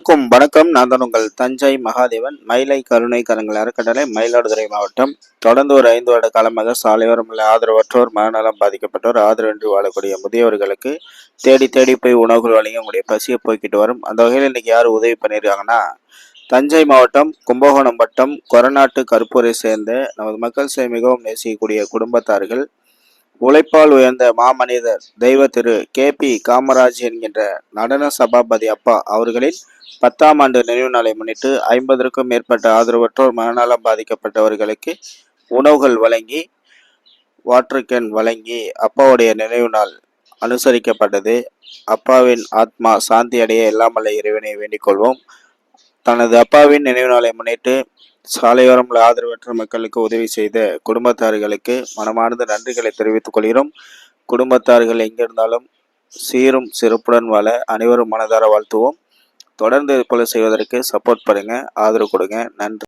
வணக்கம் வணக்கம். நான் தான் உங்கள் தஞ்சை மகாதேவன். மயிலை கருணை கரங்கள் அறக்கட்டளை மயிலாடுதுறை மாவட்டம். தொடர்ந்து ஒரு ஐந்து வருட காலமாக சாலையோரம் உள்ள ஆதரவற்றோர் மனநலம் பாதிக்கப்பட்டோர் ஆதரவின்றி வாழக்கூடிய முதியவர்களுக்கு தேடி தேடி போய் உணவுகள் வழங்கி உங்களுடைய பசியை போய்கிட்டு வரும். அந்த வகையில் இன்னைக்கு யார் உதவி பண்ணியிருக்காங்கன்னா தஞ்சை மாவட்டம் கும்பகோணம் வட்டம் கொரநாட்டு கருப்பூரை சேர்ந்த நமது மக்கள் சேவை மிகவும் நேசிக்கக்கூடிய குடும்பத்தார்கள். உழைப்பால் உயர்ந்த மாமனிதர் தெய்வ திரு கே பி காமராஜ் என்கின்ற நடன சபாபதி அப்பா அவர்களின் பத்தாம் ஆண்டு நினைவு நாளை முன்னிட்டு ஐம்பதற்கும் மேற்பட்ட ஆதரவற்றோர் மனநலம் பாதிக்கப்பட்டவர்களுக்கு உணவுகள் வழங்கி வாட்டர் கேன் வழங்கி அப்பாவுடைய நினைவு நாள் அனுசரிக்கப்பட்டது. அப்பாவின் ஆத்மா சாந்தி அடைய எல்லாமல்ல இறைவனை வேண்டிக் கொள்வோம். தனது அப்பாவின் நினைவு நாளை முன்னிட்டு சாலையோரம் ஆதரவற்ற மக்களுக்கு உதவி செய்த குடும்பத்தார்களுக்கு மனமார்ந்த நன்றிகளை தெரிவித்துக் கொள்கிறோம். குடும்பத்தார்கள் எங்கிருந்தாலும் சீரும் சிறப்புடன் வாழ அனைவரும் மனதார வாழ்த்துவோம். தொடர்ந்து இது போல செய்வதற்கு சப்போர்ட் பண்ணுங்க ஆதரவு கொடுங்க. நன்றி.